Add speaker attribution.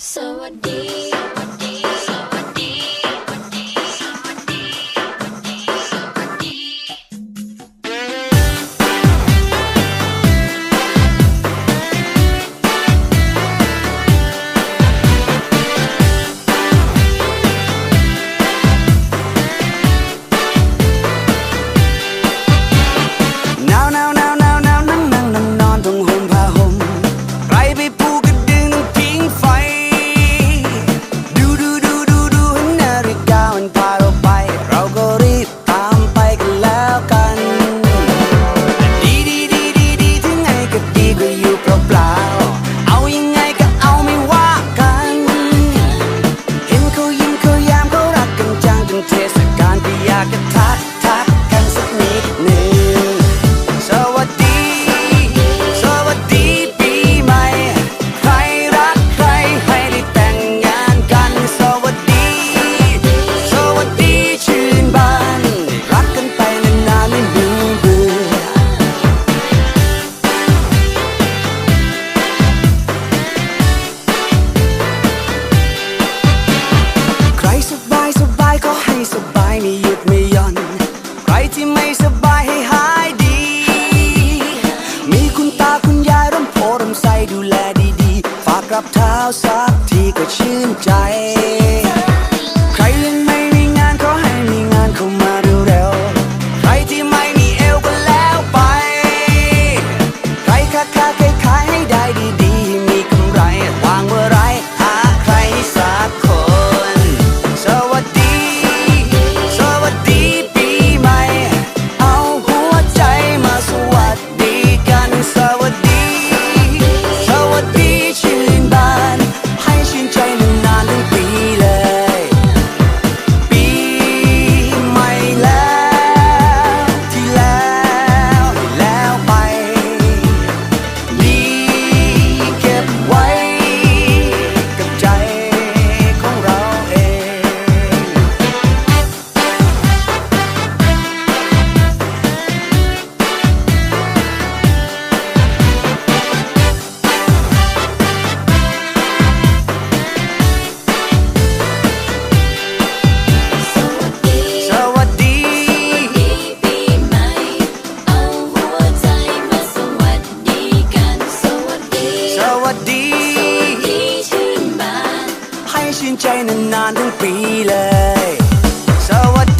Speaker 1: So deep. ด
Speaker 2: ไม่ย่อน ใครที่ไม่สบายให้หายดี มีคุณตาคุณยายร่มโพร่มใสดูแลดีๆ ฝากกรับเท้าสักทีก็ชื่นใจ ชื่นใจนานๆทั้งปีเลย
Speaker 1: สวัสดี